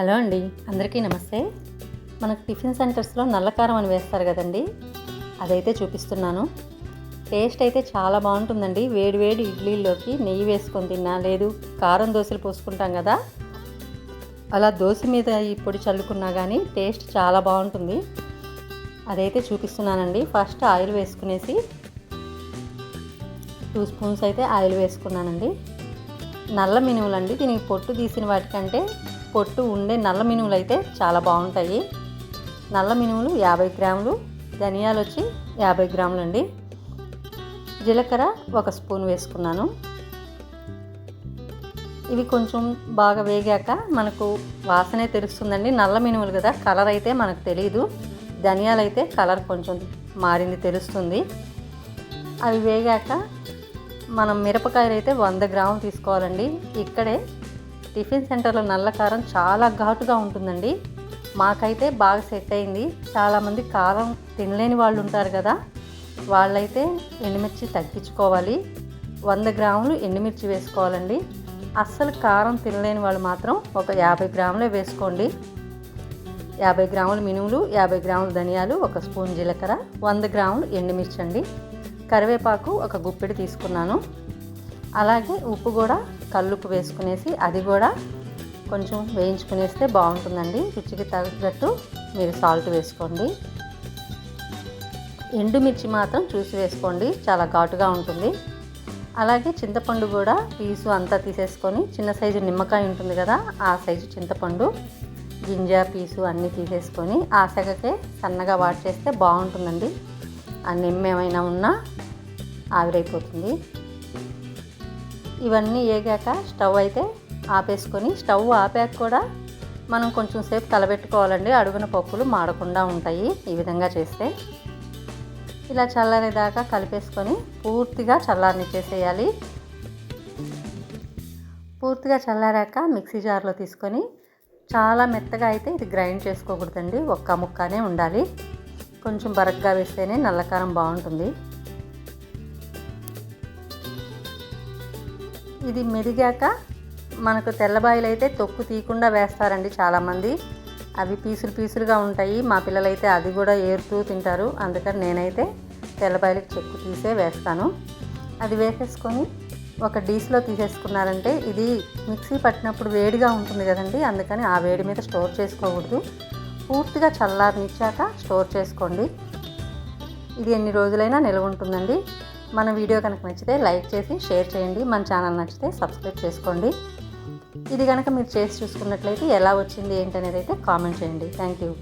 Hello అండి అందరికీ నమస్తే. మనకు టిఫిన్ సెంటర్స్లో నల్లకారం అని వేస్తారు కదండి అదైతే చూపిస్తున్నాను. టేస్ట్ అయితే చాలా బాగుంటుందండి వేడి వేడి ఇడ్లీలోకి నెయ్యి వేసుకొని తిన్నా లేదు కారం దోశలు పోసుకుంటాం కదా అలా దోశ మీద ఈ పొడి చల్లుకున్నా కానీ టేస్ట్ చాలా బాగుంటుంది. అదైతే చూపిస్తున్నానండి ఫస్ట్ ఆయిల్ వేసుకునేసి టూ స్పూన్స్ అయితే ఆయిల్ వేసుకున్నానండి. నల్ల మినుములు అండి దీనికి పొట్టు తీసిన వాటికంటే పొట్టు ఉండే నల్ల మినుములు అయితే చాలా బాగుంటాయి. నల్ల మినుములు యాభై గ్రాములు ధనియాలు వచ్చి యాభై గ్రాములు అండి జీలకర్ర ఒక స్పూన్ వేసుకున్నాను. ఇవి కొంచెం బాగా వేగాక మనకు వాసనే తెలుస్తుందండి. నల్ల మినుములు కదా కలర్ అయితే మనకు తెలియదు ధనియాలు అయితే కలర్ కొంచెం మారింది తెలుస్తుంది. అవి వేగాక మనం మిరపకాయలు అయితే వంద గ్రాములు తీసుకోవాలండి. ఇక్కడే టిఫిన్ సెంటర్లో నల్ల కారం చాలా ఘాటుగా ఉంటుందండి. మాకైతే బాగా సెట్ అయింది. చాలామంది కారం తినలేని వాళ్ళు ఉంటారు కదా వాళ్ళైతే ఎండుమిర్చి తగ్గించుకోవాలి. వంద గ్రాములు ఎండుమిర్చి వేసుకోవాలండి. అస్సలు కారం తినలేని వాళ్ళు మాత్రం ఒక యాభై గ్రాములే వేసుకోండి. యాభై గ్రాములు మినుములు యాభై గ్రాములు ధనియాలు ఒక స్పూన్ జీలకర్ర వంద గ్రాములు ఎండుమిర్చి అండి కరివేపాకు ఒక గుప్పెడు తీసుకున్నాను. అలాగే ఉప్పు కూడా కల్లుప్పు వేసుకునేసి అది కూడా కొంచెం వేయించుకునేస్తే బాగుంటుందండి. రుచికి తగ్గట్టు మీరు సాల్ట్ వేసుకోండి. ఎండుమిర్చి మాత్రం చూసి వేసుకోండి చాలా ఘాటుగా ఉంటుంది. అలాగే చింతపండు కూడా పీసు అంతా తీసేసుకొని చిన్న సైజు నిమ్మకాయ ఉంటుంది కదా ఆ సైజు చింతపండు గింజ పీసు అన్నీ తీసేసుకొని ఆ సెగకే సన్నగా వాట్ చేస్తే బాగుంటుందండి. ఆ నిమ్మ ఏమైనా ఉన్నా ఆవిరైపోతుంది. ఇవన్నీ వేగాక స్టవ్ అయితే ఆపేసుకొని స్టవ్ ఆపాక కూడా మనం కొంచెం సేపు తలబెట్టుకోవాలండి. అడుగున పప్పులు మాడకుండా ఉంటాయి ఈ విధంగా చేస్తే. ఇలా చల్లారేదాకా కలిపేసుకొని పూర్తిగా చల్లారనిచ్చేసేయాలి. పూర్తిగా చల్లారాక మిక్సీ జార్లో తీసుకొని చాలా మెత్తగా అయితే ఇది గ్రైండ్ చేసుకోకూడదండి. ఒక్క ముక్కనే ఉండాలి. కొంచెం బరక్గా వేస్తేనే నల్లకారం బాగుంటుంది. ఇది మెరిగాక మనకు తెల్లబాయిలు అయితే తొక్కు తీయకుండా వేస్తారండి చాలామంది. అవి పీసులు పీసులుగా ఉంటాయి. మా పిల్లలైతే అది కూడా ఏరుతూ తింటారు. అందుకని నేనైతే తెల్లబాయిలకు చెక్కు తీసే వేస్తాను. అది వేసేసుకొని ఒక డీస్లో తీసేసుకున్నారంటే ఇది మిక్సీ పట్టినప్పుడు వేడిగా ఉంటుంది కదండి. అందుకని ఆ వేడి మీద స్టోర్ చేసుకోకూడదు. పూర్తిగా చల్లారనిచ్చాక స్టోర్ చేసుకోండి. ఇది ఎన్ని రోజులైనా నిల్వ ఉంటుందండి. మన వీడియో కనుక నచ్చితే లైక్ చేసి షేర్ చేయండి. మన ఛానల్ నచ్చితే సబ్స్క్రైబ్ చేసుకోండి. ఇది కనుక మీరు చేసి చూసుకున్నట్లయితే ఎలా వచ్చింది ఏంటనేది అయితే కామెంట్ చేయండి. Thank you.